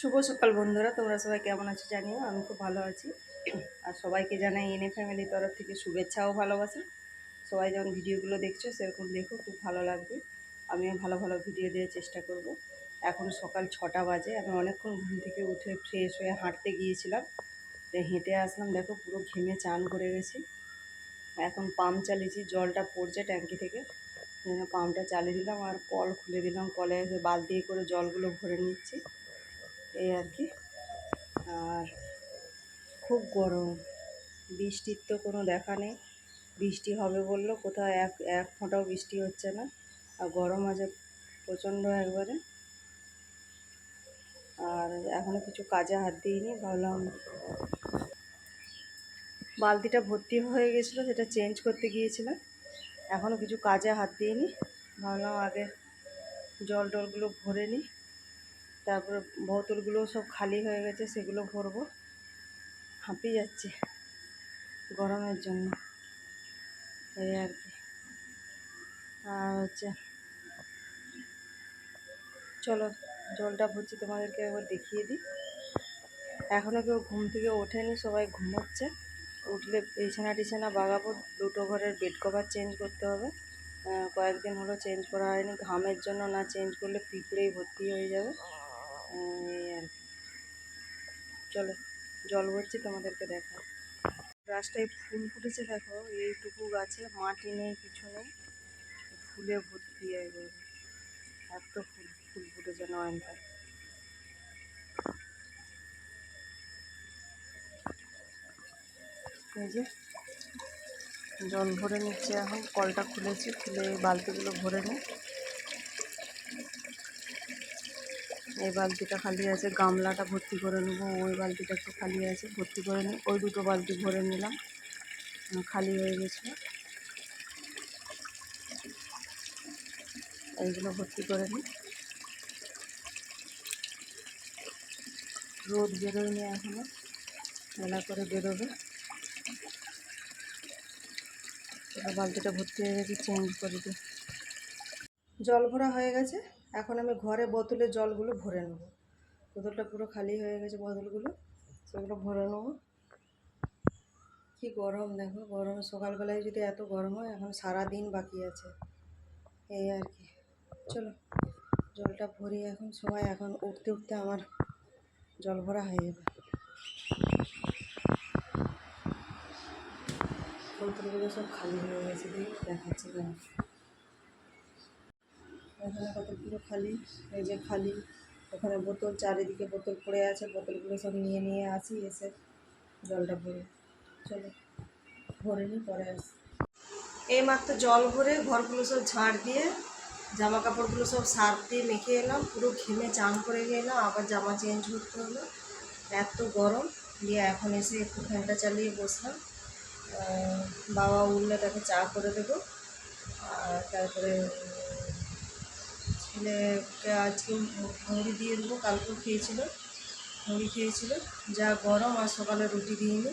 শুভ সকাল বন্ধুরা, তোমরা সবাই কেমন আছো জানিও? আমি খুব ভালো আছি। আর সবাইকে জানাই এনএ ফ্যামিলির তরফ থেকে শুভেচ্ছা ও ভালোবাসা। সবাই যেমন ভিডিওগুলো দেখছ, সেরকম দেখো, খুব ভালো লাগবে। আমিও ভালো ভালো ভিডিও দেওয়ার চেষ্টা করব। এখন সকাল ছটা বাজে, আমি অনেকক্ষণ ঘুম থেকে উঠে ফ্রেশ হয়ে হাঁটতে গিয়েছিলাম। তো হেঁটে আসলাম, দেখো পুরো ঘেমে চান করে গেছি। এখন পাম্প চালিয়েছি, জলটা পড়ছে ট্যাঙ্কি থেকে। পাম্পটা চালিয়ে দিলাম আর কল খুলে দিলাম, কলে বালতি করে জলগুলো ভরে নিচ্ছি। এই আর কি। আর খুব গরম। বৃষ্টির তো কোনো দেখা নেই। বৃষ্টি হবে বলল, কোথাও এক এক ফোঁটাও বৃষ্টি হচ্ছে না। আর গরম আছে প্রচণ্ড একবারে। আর এখনও কিছু কাজে হাত দিইনি, ভাবলাম বালতিটা ভর্তি হয়ে গেছিল, সেটা চেঞ্জ করতে গিয়েছিলাম। এখনও কিছু কাজে হাত দিইনি। ভাবলাম আগে জল টলগুলো ভরে নিই। তারপরে বোতলগুলো সব খালি হয়ে গেছে, সেগুলো ভরবো। হাঁপিয়ে যাচ্ছে গরমের জন্য। এই আর কি। আর হচ্ছে, চলো জলটা ভরছি, তোমাদেরকে একবার দেখিয়ে দিই। এখনও কেউ ঘুম থেকে ওঠেনি, সবাই ঘুমোচ্ছে। উঠলে বিছানা টিছানা বাগাবো, দুটো ঘরের বেড কভার চেঞ্জ করতে হবে। কয়েকদিন হলো চেঞ্জ করা হয়নি, ঘামের জন্য না চেঞ্জ করলে পিঁপড়েই ভর্তি হয়ে যাবে। চলো, জল ভরছি তোমাদেরকে দেখা গাছটায় ফুল ফুটেছে দেখো, এইটুকু গাছে মাটি নেই, কিছু নেই। ফুলে ভর্তি একবারে। এত ফুল ফুল ফুটেছে নয়নটায় এই যে, জল ভরে নিচ্ছে এখন, কলটা খুলেছি, খুলে বালতিগুলো ভরে নিই। এই বালতিটা খালি আছে, গামলাটা ভর্তি করে নেব, ওই বালতিটা একটু খালি আছে, ভর্তি করে নিই। ওই দুটো বালতি ভরে নিলাম খালি হয়ে গেছে। এইগুলো ভর্তি করে নিই। রোদ বেরোয়নি এখনও মেলা করে বেরোবে। বালতিটা ভর্তি হয়ে গেছে, চেঞ্জ করে দিই। জল ভরা হয়ে গেছে। এখন আমি ঘরে বোতলে জলগুলো ভরে নেব। বোতলটা পুরো খালি হয়ে গেছে বোতলগুলো, সেগুলো ভরে নেব। কি গরম দেখো, গরমে। সকালবেলায় যদি এত গরম হয়, এখন সারা দিন বাকি আছে। এই আর কি। চলো, জলটা ভরি এখন সবাই এখন উঠতে উঠতে আমার জল ভরা হয়ে যাবে। বোতলগুলো সব খালি হয়ে গেছে, দেখাচ্ছে এখানে কতগুলো খালি, এই যে খালি। ওখানে বোতল, চারিদিকে বোতল পড়ে আছে, বোতলগুলো সব নিয়ে নিয়ে আসি, এসে জলটা ভরে। চলো, ভরে নিই পরে আসি। এই মাত্র জল ভরে ঘরগুলো সব ঝাড় দিয়ে জামা কাপড়গুলো সব সার্ফ দিয়ে মেখে এলাম, পুরো ঘেমে চান করে গেলাম আবার জামা চেঞ্জ করতে হলো। এত গরম, দিয়ে এখন এসে একটু ফ্যানটা চালিয়ে বসলাম। বাবা উঠলে তাকে চা করে দেবো, আর তারপরে আজকে মুড়ি দিয়ে দেবো, কালকেও খেয়েছিল, মুড়ি খেয়েছিল। যা গরম আর সকালে রুটি দিইনি।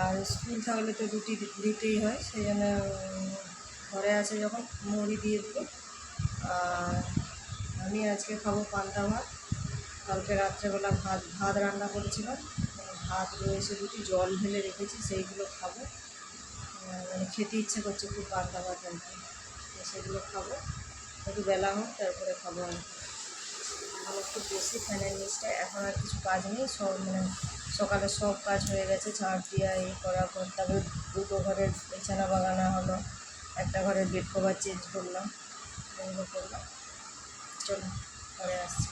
আর স্কুল থাকলে তো রুটি দিতেই হয়, সেই জন্য ঘরে আছে যখন, মুড়ি দিয়ে দেবো। আর আমি আজকে খাব পান্তা ভাত। কালকে রাত্রেবেলা ভাত ভাত রান্না করেছিলাম। ভাত রয়েছে রুটি জল ঢেলে রেখেছি, সেইগুলো খাব। মানে খেতে ইচ্ছে করছে খুব পান্তা ভাত আর কি সেগুলো খাব। একটু বেলা হোক, তারপরে খাব কি। এখন একটু বেশি ফ্যানের নিচটা এখন আর কিছু কাজ নেই, সব মানে সকালে সব কাজ হয়ে গেছে ঝাড় দেওয়া এই করার পর তারপরে দুটো ঘরের বিছানা বাগানো হলো, একটা ঘরের বেড কভার চেঞ্জ করলাম এগুলো করলাম। চলো পরে আসছি।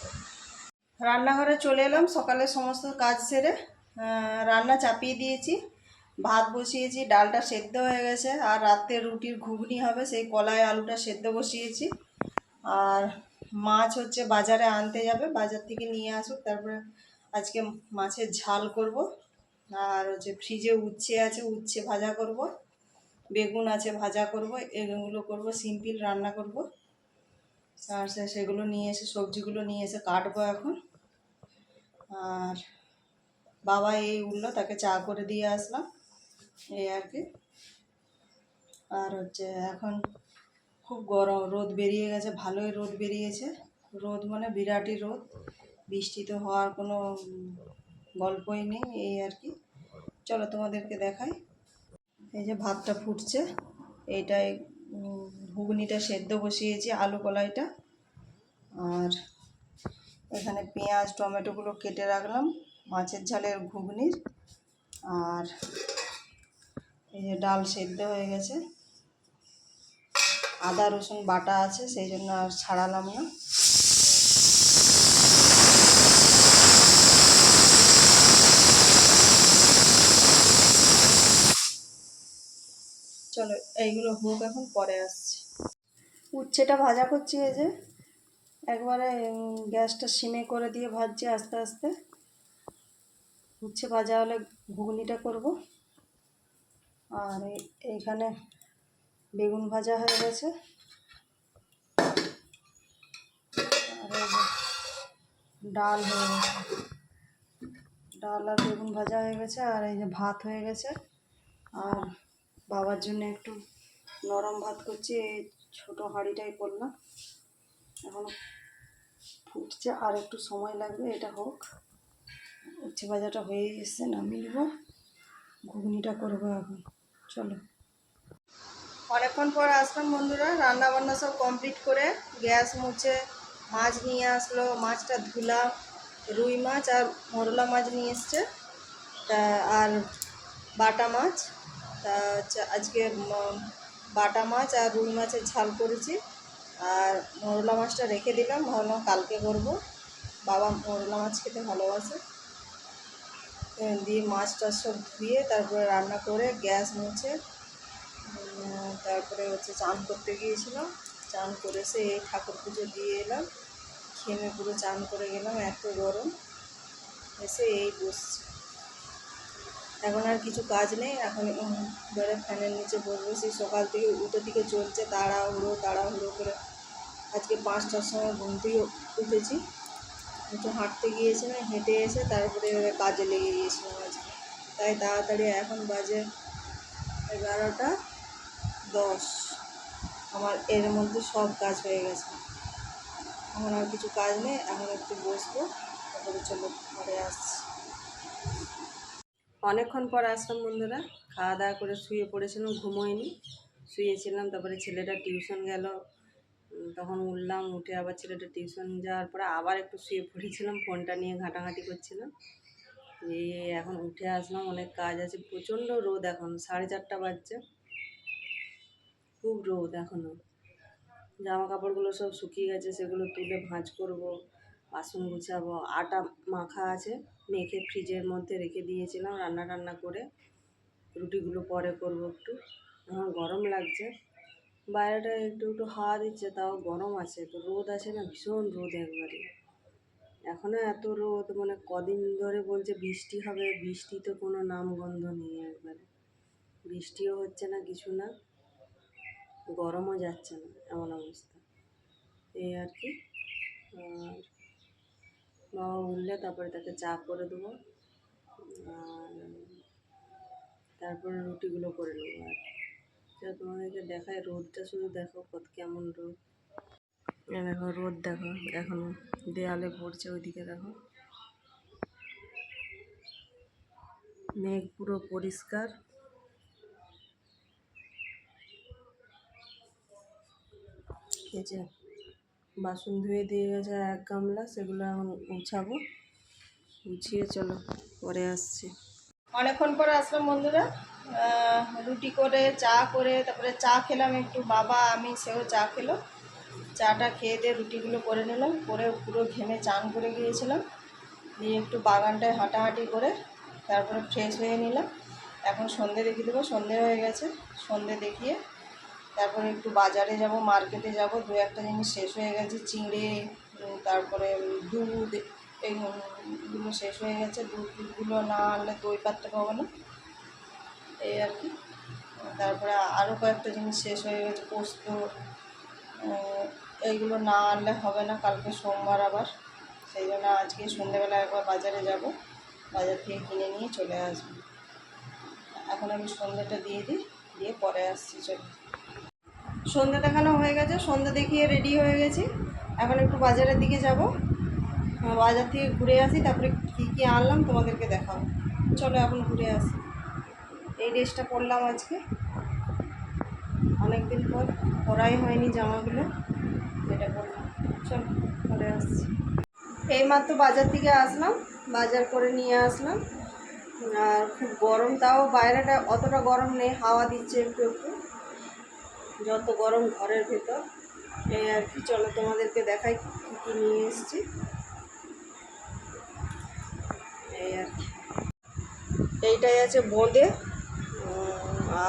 রান্নাঘরে চলে এলাম, সকালে সমস্ত কাজ সেরে রান্না চাপিয়ে দিয়েছি, ভাত বসিয়েছি, ডালটা সেদ্ধ হয়ে গেছে, আর রাতে রুটির ঘুগনি হবে, সেই কলায় আলুটা সেদ্ধ বসিয়েছি। আর মাছ হচ্ছে বাজারে আনতে যাবে, বাজার থেকে নিয়ে আসুক, তারপরে আজকে মাছের ঝাল করব। আর হচ্ছে ফ্রিজে উচ্ছে আছে, উচ্ছে ভাজা করব, বেগুন আছে ভাজা করব, এগুলো করব, সিম্পল রান্না করব। আর সেগুলো নিয়ে এসে, সবজিগুলো নিয়ে এসে কাটবো এখন। আর বাবা এই উঠল, তাকে চা করে দিয়ে আসলাম, এই আর কি। আর হচ্ছে এখন খুব গরম, রোদ বেরিয়ে গেছে, ভালোই রোদ বেরিয়েছে। রোদ মানে বিরাটই রোদ। বৃষ্টি তো হওয়ার কোনো গল্পই নেই, এই আর কি। চলো তোমাদেরকে দেখাই। এই যে ভাতটা ফুটছে, এইটাই ঘুগনিটা সেদ্ধ বসিয়েছি, আলু কলাইটা। আর এখানে পেঁয়াজ, টমেটোগুলো কেটে রাখলাম, মাছের ঝালের ঘুগনির। আর এই যে ডাল সেদ্ধ হয়ে গেছে। আদা, রসুন বাটা আছে, সেই জন্য আর ছাড়ালাম না। চলো, এইগুলো হোক এখন, পরে আসছি। উচ্ছেটা ভাজা করছি এই যে। একবারে গ্যাসটা সিমে করে দিয়ে ভাজছি আস্তে আস্তে। উচ্ছে ভাজা হলে ঘুগনিটা করব। আর এইখানে বেগুন ভাজা হয়ে গেছে। ডাল হয়ে গেছে। ডাল আর বেগুন ভাজা হয়ে গেছে, আর এই যে ভাত হয়ে গেছে। আর বাবার জন্য একটু নরম ভাত করছি, এই ছোটো হাঁড়িটাই করলাম। এখন ফুটছে, আর একটু সময় লাগবে, এটা হোক। উচ্ছে ভাজাটা হয়ে এসছে, নামিয়ে নেব। ঘুগনিটা করব এখন। চলো। অনেকক্ষণ পর আসলাম বন্ধুরা রান্না বান্না সব কমপ্লিট করে গ্যাস মুছে মাছ নিয়ে আসলো, মাছটা ধুলাম, রুই মাছ আর মরলা মাছ নিয়ে এসছে। তা আর বাটা মাছ, তা আজকে বাটা মাছ আর রুই মাছের ঝাল করেছি। আর মরলা মাছটা রেখে দিলাম, ভাবলাম কালকে করব। বাবা মরলা মাছ খেতে ভালোবাসে। দিয়ে মাছটা সব ধুয়ে তারপরে রান্না করে গ্যাস মুছে তারপরে হচ্ছে চান করতে গিয়েছিলাম। চান করে এসে এই ঠাকুর পুজো দিয়ে এলাম। খেমে পুরো চান করে গেলাম, এত গরম। এসে এই বসছি। এখন আর কিছু কাজ নেই। এখন এবারে ফ্যানের নিচে বসবো সেই সকাল থেকে উঠে দিকে চলছে তাড়াহুড়ো তাড়াহুড়ো করে। আজকে পাঁচটার সময় ঘুম থেকে উঠেছি। একটু হাঁটতে গিয়েছিলাম, হেঁটে এসে তারপরে কাজে লেগে গিয়েছিলাম আজকে। তাই তাড়াতাড়ি এখন বাজে এগারোটা। দশ। আমার এর মধ্যে সব কাজ হয়ে গেছে। এখন আর কিছু কাজ নেই, এখন একটু বসবো, তারপরে চলো ঘরে আসছি। অনেকক্ষণ পর আসলাম বন্ধুরা, খাওয়া দাওয়া করে শুয়ে পড়েছিলাম, ঘুমোয়নি। শুয়েছিলাম, তারপরে ছেলেটা টিউশন গেল। তখন উঠলাম, উঠে আবার ছেলেটা টিউশন যাওয়ার পরে আবার একটু শুয়ে পড়েছিলাম, ফোনটা নিয়ে ঘাঁটাঘাঁটি করছিলাম। এই এখন উঠে আসলাম, অনেক কাজ আছে, প্রচণ্ড রোদ এখন, সাড়ে চারটা বাজছে। খুব রোদ এখনও জামা কাপড়গুলো সব শুকিয়ে গেছে, সেগুলো তুলে ভাঁজ করব, বাসন গুছাবো। আটা মাখা আছে, মেখে ফ্রিজের মধ্যে রেখে দিয়েছিলাম রান্না টান্না করে। রুটিগুলো পরে করব একটু। এখন গরম লাগছে। বাইরেটা একটু একটু হাওয়া দিচ্ছে, তাও গরম আছে। তো রোদ আছে না, ভীষণ রোদ একবারে। এখনও এত রোদ মানে কদিন ধরে বলছে বৃষ্টি হবে, বৃষ্টি তো কোনো নামগন্ধ নেই একবারে। বৃষ্টিও হচ্ছে না, কিছু না। গরমও যাচ্ছে না, এমন অবস্থা। এই আর কি, আর বাবা উঠলে তারপরে তাকে চা করে দেবো, আর তারপরে রুটিগুলো করে নেব আর। যা তোমাদেরকে দেখায়, রোদটা শুধু দেখো কত কেমন রোদ। দেখো রোদ দেখো, এখনও দেয়ালে পড়ছে ওইদিকে দেখো। মেঘ পুরো পরিষ্কার। যে বাসন ধুয়ে দিয়ে গেছে এক গামলা, সেগুলো এখন উছাবো। গুছিয়ে চলো, পরে আসছি। অনেকক্ষণ পরে আসলাম বন্ধুরা। রুটি করে, চা করে, তারপরে চা খেলাম একটু। বাবা, আমি, সেও চা খেলো। চাটা খেয়ে দিয়ে রুটিগুলো করে নিলাম। করে পুরো ঘেমে চান করে গিয়েছিলাম। দিয়ে একটু বাগানটায় হাঁটাহাঁটি করে তারপরে ফ্রেশ হয়ে নিলাম। এখন সন্ধে দেখিয়ে দেবো। সন্ধে হয়ে গেছে। সন্ধে দেখিয়ে তারপরে একটু বাজারে যাব, মার্কেটে যাব, দু একটা জিনিস শেষ হয়ে গেছে, চিংড়ি তারপরে দুধ এইগুলো শেষ হয়ে গেছে, দুধ দুধগুলো না আনলে দই পাততে পাবো না, এই আর কি। তারপরে আরও কয়েকটা জিনিস শেষ হয়ে গেছে, পোস্ত এইগুলো না আনলে হবে না, কালকে সোমবার আবার, সেই জন্য আজকে সন্ধ্যেবেলা একবার বাজারে যাব, বাজার থেকে কিনে নিয়ে চলে আসব। এখন আমি সন্ধ্যেটা দিয়ে দিই, দিয়ে পরে আসছি, চলো। সন্ধ্যে দেখানো হয়ে গেছে, সন্ধ্যে দেখিয়ে রেডি হয়ে গেছি। এখন একটু বাজারের দিকে যাব। বাজার থেকে ঘুরে আসি, তারপরে কী কী আনলাম তোমাদেরকে দেখাবো। চলো এখন ঘুরে আসি। এই ড্রেসটা পরলাম আজকে। অনেকদিন পর পরাই হয়নি জামাগুলো। এটা পরলাম। চলো, ঘুরে আসছি। এইমাত্র বাজার থেকে আসলাম, বাজার করে নিয়ে আসলাম। আর খুব গরম, তাও বাইরেটা অতটা গরম নেই, হাওয়া দিচ্ছে একটু একটু। যত গরম ঘরের ভেতর, এই আর কি। চলো তোমাদেরকে দেখাই কী কী নিয়ে এসেছি। এই আর কি। এইটাই আছে বোঁদে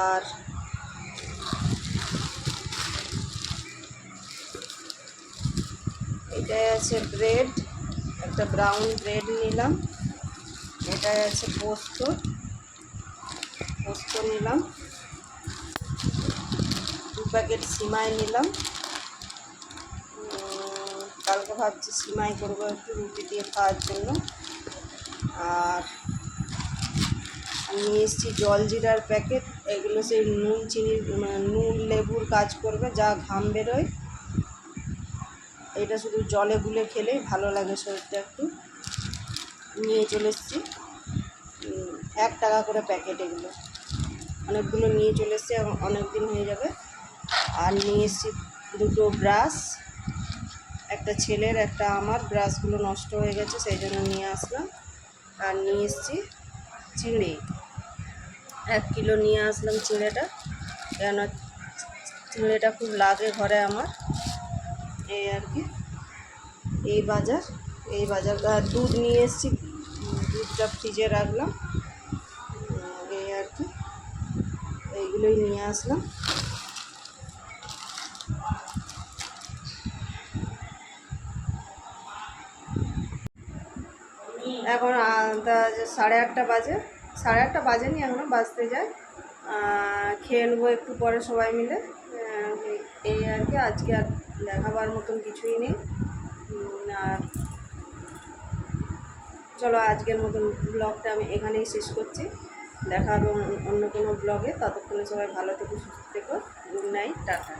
আর এটাই আছে ব্রেড, একটা ব্রাউন ব্রেড নিলাম। এটাই আছে পোস্ত পোস্ত নিলাম। প্যাকেট সিমাই নিলাম। কালকে ভাবছি সিমাই করব একটু রুটি দিয়ে খাওয়ার জন্য। আর নিয়ে এসেছি জলজিরার প্যাকেট। এগুলো সেই নুন চিনির মানে নুন, লেবুর কাজ করবে, যা ঘাম বেরোয়। এটা শুধু জলে গুলে খেলেই ভালো লাগে শরীরটা একটু। নিয়ে চলে এসেছি। এক টাকা করে প্যাকেট এগুলো। অনেকগুলো নিয়ে চলে এসেছি অনেক দিন হয়ে যাবে। আর নিয়ে এসেছি দুটো ব্রাশ। একটা ছেলের, একটা আমার। ব্রাশগুলো নষ্ট হয়ে গেছে, সেই জন্য নিয়ে আসলাম। আর নিয়ে এসেছি চিঁড়ে। এক কিলো নিয়ে আসলাম চিঁড়েটা। কেন চিঁড়েটা খুব লাগে ঘরে আমার। এই আর কি। এই বাজার এই বাজার। দুধ নিয়ে এসেছি। দুধটা ফ্রিজে রাখলাম। এই আর কি। এইগুলোই নিয়ে আসলাম। এখন সাড়ে আটটা বাজে। সাড়ে আটটা বাজেনি এখনও বাজতে আহ, খেয়ে নেব একটু পরে সবাই মিলে। এই- আর কি আজকে আর দেখাবার মতন কিছুই নেই। আর চলো আজকের মতন ব্লগটা আমি এখানেই শেষ করছি। দেখা হবে অন্য কোনো ব্লগে। ততক্ষণে সবাই ভালো থেকো সুস্থ থেকো। Good night tata.